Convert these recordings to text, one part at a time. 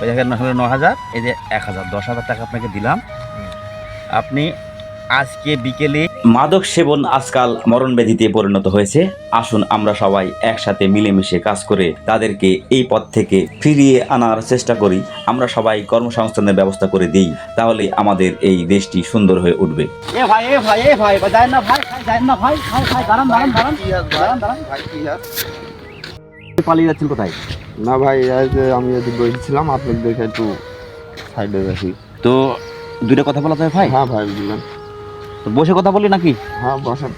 ওই দেখেন হলো ন হাজার এই যে এক হাজার দশ হাজার টাকা আপনাকে দিলাম। আপনি আজকে বিকেলে মাদক সেবন আজকাল মরণ ব্যাধিতে পরিণত হয়েছে। আসুন আমরা সবাই একসাথে মিলেমিশে কাজ করে তাদেরকে এই পথ থেকে ফিরিয়ে আনার চেষ্টা করি। আমরা সবাই কর্মসংস্থানের ব্যবস্থা করে দিই তাহলে আমাদের এই দেশটি সুন্দর হয়ে উঠবে। এ ভাই এ ভাই এ ভাই না ভাই না ভাই ভাই ভাই ভাই পালিয়ে যাচ্ছেন কোথায়? না ভাই আমি যদি বসেছিলাম আপনি দেখে একটু সাইডে রাখি তো দুইটা কথা বলা যায় ভাই। হ্যাঁ ভাই বুঝলেন তো বসে কথা বলি নাকি? হ্যাঁ বসেন।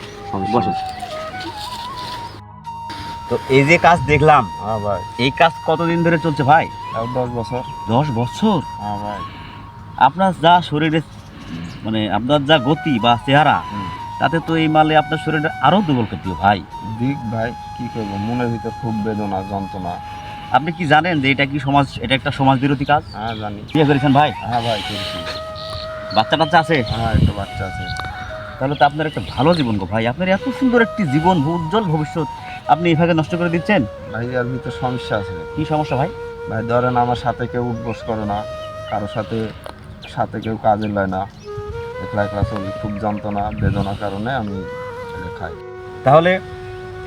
বসে তো এই যে কাজ দেখলাম হ্যাঁ ভাই। এই কাজ কতদিন ধরে চলছে ভাই? দশ বছর। দশ বছর? হ্যাঁ ভাই। আপনার যা শরীরে মানে আপনার যা গতি বা চেহারা। তাতে তো এই মালে আপনার শরীরে আরও দুর্বল করতে ভাই। দিক ভাই কি করব? মনের ভিতর খুব বেদনা যন্ত্রণা। আপনি কি জানেন যে এটা কি সমাজ এটা একটা সমাজ বিরোধী কাজ? হ্যাঁ জানি। বিয়ে করেছেন ভাই? হ্যাঁ ভাই করেছি। বাচ্চা টাচ্চা আছে? হ্যাঁ একটা বাচ্চা আছে। তাহলে তো আপনার একটা ভালো জীবন গো ভাই। আপনার এত সুন্দর একটি জীবন উজ্জ্বল ভবিষ্যৎ আপনি এভাবে নষ্ট করে দিচ্ছেন? ভাই এর ভিতর সমস্যা আছে। কি সমস্যা ভাই? ভাই ধরেন আমার সাথে কেউ উঠবোস করে না কারোর সাথে সাথে কেউ কাজে লয় না। একলা একলা চলি খুব যন্ত্রণা বেদনার কারণে আমি খাই। তাহলে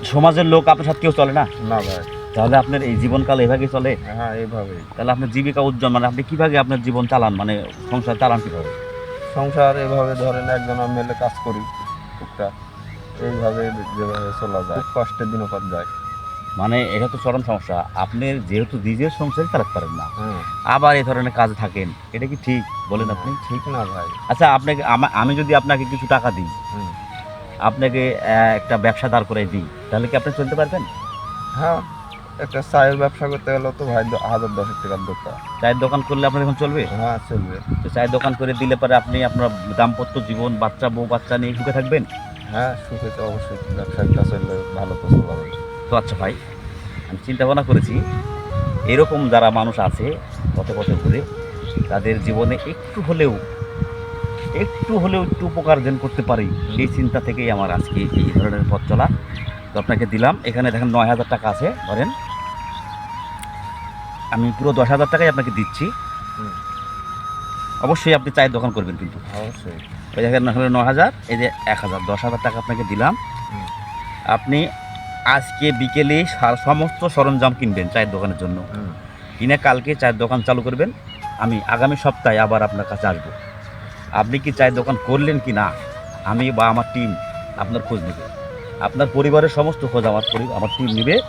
সমাজের লোক আপনার সাথে কেউ চলে না? না ভাই। তাহলে আপনার এই জীবনকাল এভাবে চলে? হ্যাঁ এইভাবেই। তাহলে আপনার জীবিকা উজ্জ্বল মানে আপনি কীভাবে আপনার জীবন চালান? মানে সংসার চালান কীভাবে? সংসার এভাবে ধরেন একজন মেলে কাজ করি টুকটাক এইভাবে যেভাবে চলা যায় কষ্টের দিনও যায়। মানে এটা তো চরম সমস্যা। আপনি যেহেতু নিজের সংসার চালাতে পারেন না আবার এই ধরনের কাজে থাকেন এটা কি ঠিক বলেন আপনি? ঠিক না ভাই। আচ্ছা আপনাকে আমি যদি আপনাকে কিছু টাকা দিই আপনাকে একটা ব্যবসা দাঁড় করে দিই তাহলে কি আপনি চলতে পারবেন? হ্যাঁ একটা চায়ের ব্যবসা করতে গেলে তো ভাই হাজার দশেক টাকার দরকার। চায়ের দোকান করলে আপনার এখন চলবে? হ্যাঁ চলবে। তো চায়ের দোকান করে দিলে পরে আপনি আপনার দাম্পত্য জীবন বাচ্চা বউ বাচ্চা নিয়ে সুখে থাকবেন? হ্যাঁ সুখে তো অবশ্যই। ব্যবসায়টা চললে ভালো তো চলাবে তো আচ্ছা ভাই আমি চিন্তা ভাবনা করেছি এরকম যারা মানুষ আছে পথে পথে ঘুরে তাদের জীবনে একটু হলেও একটু হলেও একটু উপকার যেন করতে পারি সেই চিন্তা থেকেই আমার আজকে এই ধরনের পথ চলা। তো আপনাকে দিলাম এখানে দেখেন নয় হাজার টাকা আছে ধরেন। আমি পুরো দশ হাজার টাকাই আপনাকে দিচ্ছি। অবশ্যই আপনি চায়ের দোকান করবেন কিন্তু। অবশ্যই। ওই দেখেন হলো ন হাজার এই যে এক হাজার দশ হাজার টাকা আপনাকে দিলাম। আপনি আজকে বিকেলে সমস্ত সরঞ্জাম কিনবেন চায়ের দোকানের জন্য। কিনে কালকে চায়ের দোকান চালু করবেন। আমি আগামী সপ্তাহে আবার আপনার কাছে আসব। আপনি কি চায়ের দোকান করলেন কি না? আমি বা আমার টিম আপনার খোঁজ নেবে। আপনার পরিবারের সমস্ত খোঁজ আমার পরি- আমার টিম নেবে।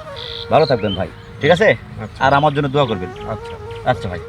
ভালো থাকবেন ভাই। ঠিক আছে? আচ্ছা। আর আমার জন্য দোয়া করবেন। আচ্ছা। আচ্ছা ভাই।